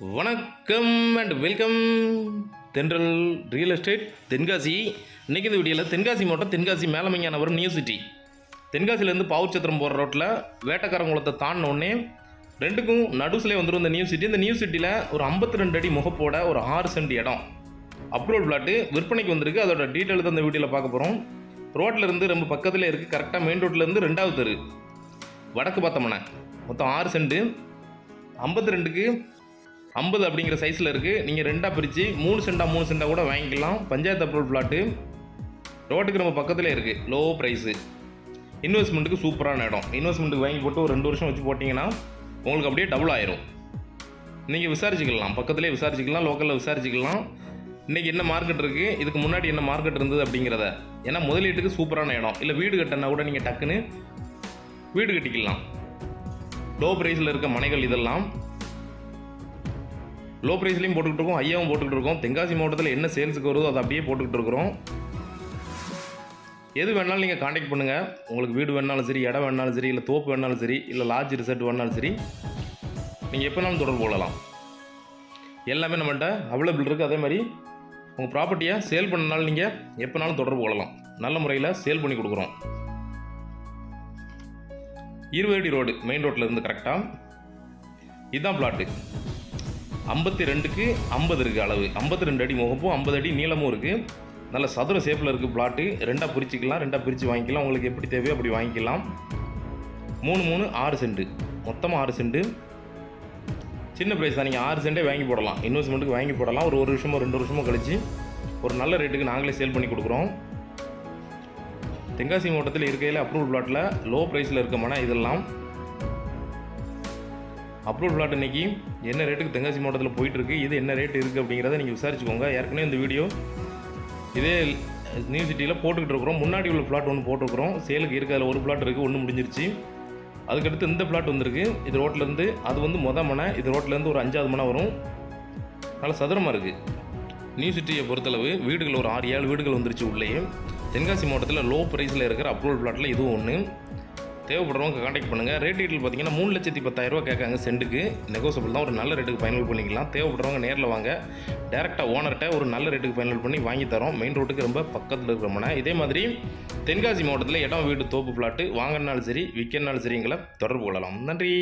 வணக்கம் and welcome Thendral real estate Tenkasi. இன்றைக்கி இந்த வீடியோவில் தென்காசி மாவட்டம் தென்காசி மேலமைஞானவரம் நியூ சிட்டி தென்காசிலேருந்து பாவுச்சத்திரம் போகிற ரோட்டில் வேட்டக்காரங்குளத்தை தாண்டின உடனே ரெண்டுக்கும் நடுசுலேயே வந்துடும் இந்த நியூ சிட்டி இந்த நியூ சிட்டியில் ஒரு 52 ரெண்டு அடி முகப்போட ஒரு ஆறு சென்ட் இடம். அப்ரோட் பிளாட்டு விற்பனைக்கு வந்திருக்கு. அதோட டீட்டெயில் தான் இந்த வீடியோவில் பார்க்க போகிறோம் ரோட்டில் இருந்து ரொம்ப பக்கத்தில் இருக்குது கரெக்டாக மெயின் ரோட்லேருந்து ரெண்டாவது தெரு. வடக்கு பார்த்தோம்னா மொத்தம் ஆறு சென்ட்டு ஐம்பத்தி ரெண்டுக்கு ஐம்பது அப்படிங்கிற சைஸில் இருக்குது நீங்கள் ரெண்டாக பிரித்து மூணு சென்டா மூணு சென்டா கூட வாங்கிக்கலாம். பஞ்சாயத்து அப்ரூவல் ஃப்ளாட்டு ரோட்டுக்கு நம்ம பக்கத்தில் இருக்குது லோ ப்ரைஸு இன்வெஸ்ட்மெண்ட்டுக்கு சூப்பரான இடம். இன்வெஸ்ட்மெண்ட்டுக்கு வாங்கி போட்டு ஒரு ரெண்டு வருஷம் வச்சு போட்டிங்கன்னா உங்களுக்கு அப்படியே டபுள் ஆயிரும். நீங்கள் விசாரிச்சுக்கலாம். பக்கத்துலேயே விசாரிச்சுக்கலாம் லோக்கலில் விசாரிச்சுக்கலாம். இன்றைக்கி என்ன மார்க்கெட் இருக்குது இதுக்கு முன்னாடி என்ன மார்க்கெட் இருந்தது அப்படிங்கிறத. ஏன்னா முதலீட்டுக்கு சூப்பரான இடம். இல்லை வீடு கட்டினா கூட நீங்கள் டக்குன்னு வீடு கட்டிக்கலாம். லோ ப்ரைஸில் இருக்க மனைகள் இதெல்லாம் லோ ப்ரைஸ்லையும் போட்டுக்கிட்டு இருக்கோம் ஐயாவும் போட்டுக்கிட்டு இருக்கோம் தென்காசி மாவட்டத்தில் என்ன சேல்ஸுக்கு வருதோ அதை அப்படியே போட்டுக்கிட்டு இருக்கிறோம் எது வேணாலும் நீங்கள் காண்டாக்ட் பண்ணுங்கள் உங்களுக்கு வீடு வேணாலும் சரி இடம் வேணாலும் சரி இல்லை தோப்பு வேணாலும் சரி இல்லை லாட்ஜ் ரிசர்ட் வேணாலும் சரி நீங்கள் எப்போனாலும் தொடர்பு கொள்ளலாம். எல்லாமே நம்மகிட்ட அவைலபிள் இருக்குது அதே மாதிரி உங்கள் ப்ராப்பர்ட்டியை சேல் பண்ணனாலும் நீங்கள் எப்போனாலும் தொடர்பு கொள்ளலாம். நல்ல முறையில் சேல் பண்ணி கொடுக்குறோம். இருவேடி ரோடு மெயின் ரோட்டில் இருந்து கரெக்டாக இதுதான் பிளாட்டு ஐம்பத்தி ரெண்டுக்கு ஐம்பது இருக்குது அளவு. ஐம்பத்தி ரெண்டு அடி முகப்பும் ஐம்பது அடி நீளமும் இருக்குது நல்ல சதுர ஷேப்பில் இருக்குது பிளாட்டு ரெண்டாக பிரிச்சுக்கலாம் ரெண்டாக பிரித்து வாங்கிக்கலாம். உங்களுக்கு எப்படி தேவையோ அப்படி வாங்கிக்கலாம். மூணு மூணு ஆறு சென்ட்டு மொத்தமாக ஆறு சென்ட்டு சின்ன ப்ரைஸ் தான். நீங்கள் ஆறு சென்ட்டே வாங்கி போடலாம். இன்வெஸ்ட்மெண்ட்டுக்கு வாங்கி போடலாம். ஒரு ஒரு வருஷமோ ரெண்டு வருஷமோ கழிச்சு ஒரு நல்ல ரேட்டுக்கு நாங்களே சேல் பண்ணி கொடுக்குறோம். தென்காசி மாவட்டத்தில் இருக்கையில் அப்ரூவல் பிளாட்டில் லோ ப்ரைஸில் இருக்க மன இதெல்லாம். அப்ரூவல் பிளாட் இன்னைக்கு என்ன ரேட்டுக்கு தென்காசி மாவட்டத்தில் போயிட்டுருக்கு இது என்ன ரேட் இருக்குது அப்படிங்கிறத நீங்கள் விசாரிச்சுக்கோங்க. ஏற்கனவே இந்த வீடியோ இதே நியூ சிட்டியில் போட்டுக்கிட்டு இருக்கிறோம். முன்னாடி உள்ள பிளாட் ஒன்று போட்டிருக்கிறோம். சேலுக்கு இருக்குது அதில் ஒரு பிளாட் இருக்குது ஒன்று முடிஞ்சிருச்சு. அதுக்கடுத்து இந்த பிளாட் வந்திருக்கு. இது ரோட்லேருந்து அது வந்து மொதல் மனை. இது ரோட்லேருந்து ஒரு அஞ்சாவது மனை வரும். நல்லா சதுரமாக இருக்குது நியூ சிட்டியை பொறுத்தளவு வீடுகள் ஒரு ஆறு ஏழு வீடுகள் வந்துருச்சு உள்ளேயே. தென்காசி மாவட்டத்தில் லோ ப்ரைஸில் இருக்கிற அப்ரூவல் பிளாட்டில் இதுவும் ஒன்று தேவைப்படுறவங்க காண்டாக்ட் பண்ணுங்கள் ரேட் டீட்டெயில் பார்த்தீங்கன்னா மூணு லட்சத்தி பத்தாயிரரூவா கேட்காங்க சென்ட்டுக்கு நெகோசபிள் தான். ஒரு நல்ல ரேட்டுக்கு ஃபைனல் பண்ணிக்கலாம். தேவைப்படுறவங்க நேரில் வாங்க. டேரெக்டாக ஓனர்கிட்ட ஒரு நல்ல ரேட்டுக்கு ஃபைனல் பண்ணி வாங்கி தரோம். மெயின் ரோட்டுக்கு ரொம்ப பக்கத்தில் இருக்கிற மனை. இதே மாதிரி தென்காசி மாவட்டத்தில் இடம் வீடு தோப்பு பிளாட்டு வாங்கினாலும் சரி விற்கனாலும் சரிங்களை தொடர்பு கொள்ளலாம். நன்றி.